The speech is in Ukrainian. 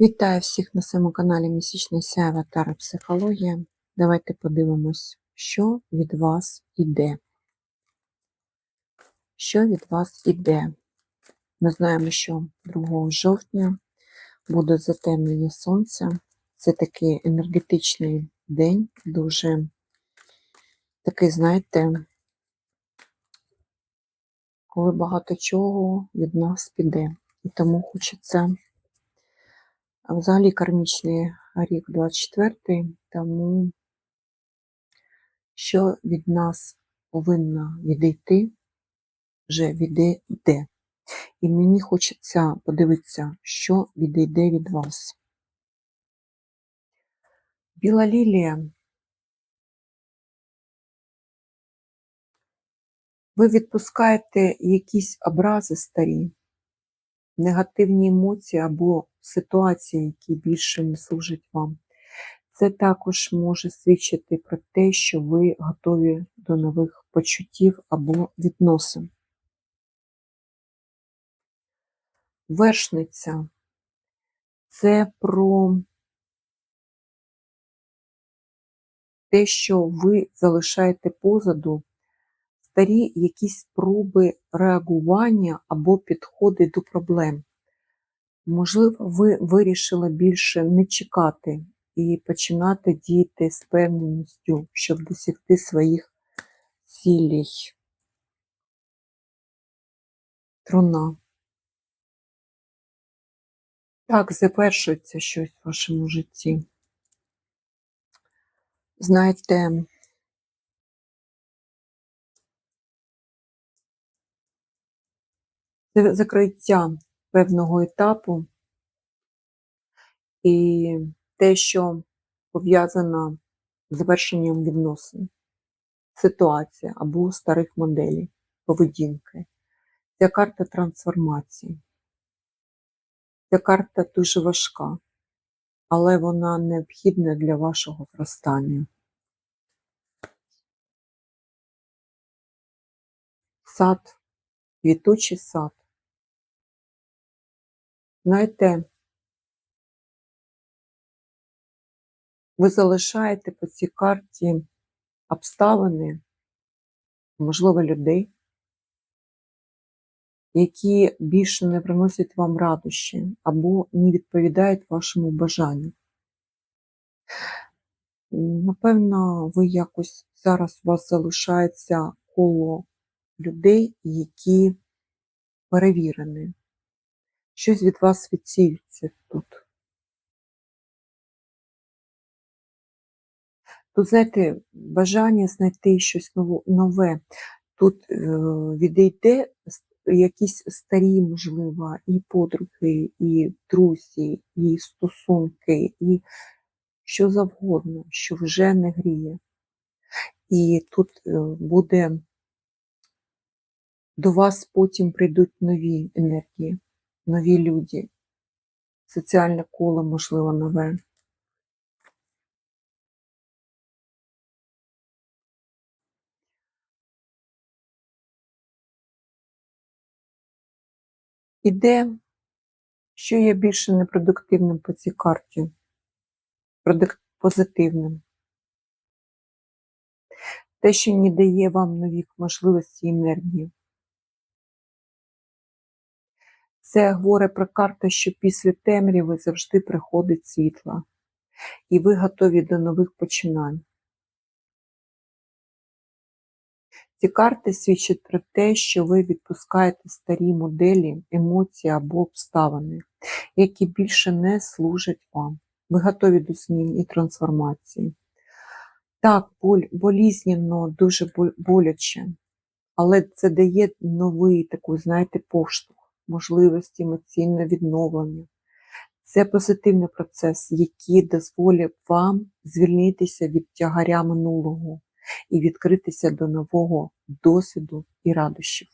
Вітаю всіх на своєму каналі Місячний Сяйва Тара Психологія. Давайте подивимось, що від вас іде. Що від вас іде? Ми знаємо, що 2 жовтня буде затемнення сонця. Це такий енергетичний день, дуже такий, знаєте, коли багато чого від нас піде. І тому хочеться. А Взагалі кармічний рік 24, тому що від нас повинно відійти, вже відійде. І мені хочеться подивитися, що відійде від вас. Біла лілія. Ви відпускаєте якісь образи старі, негативні емоції або ситуації, які більше не служать вам. Це також може свідчити про те, що ви готові до нових почуттів або відносин. Вершниця це про те, що ви залишаєте позаду старі якісь спроби реагування або підходи до проблем. Можливо, ви вирішили більше не чекати і починати діяти з певністю, щоб досягти своїх цілей. Труна. Так, завершується щось в вашому житті. Знаєте, закриття певного етапу і те, що пов'язано з завершенням відносин, ситуація або старих моделей поведінки. Ця карта трансформації. Ця карта дуже важка, але вона необхідна для вашого зростання. Сад, квітучий сад. Знаєте, ви залишаєте по цій карті обставини, можливо, людей, які більше не приносять вам радощі або не відповідають вашому бажанню. Напевно, ви якось зараз у вас залишається коло людей, які перевірені. Щось від вас відсіюється тут. Тут, знаєте, бажання знайти щось нове. Тут е, відійде якісь старі, можливо, і подруги, і друзі, і стосунки, і що завгодно, що вже не гріє. І тут е, буде до вас потім прийдуть нові енергії, нові люди, соціальне коло, можливо, нове. Іде, що є більше непродуктивним по цій карті, позитивним. Те, що не дає вам нових можливостей і енергії. Це говорить про карту, що після темряви завжди приходить світло, і ви готові до нових починань. Ці карти свідчать про те, що ви відпускаєте старі моделі, емоції або обставини, які більше не служать вам. Ви готові до змін і трансформації. Так, боль, болізненно, дуже боляче, але це дає новий такий, знаєте, поштовх, можливості емоційне відновлення. Це позитивний процес, який дозволить вам звільнитися від тягаря минулого і відкритися до нового досвіду і радощів.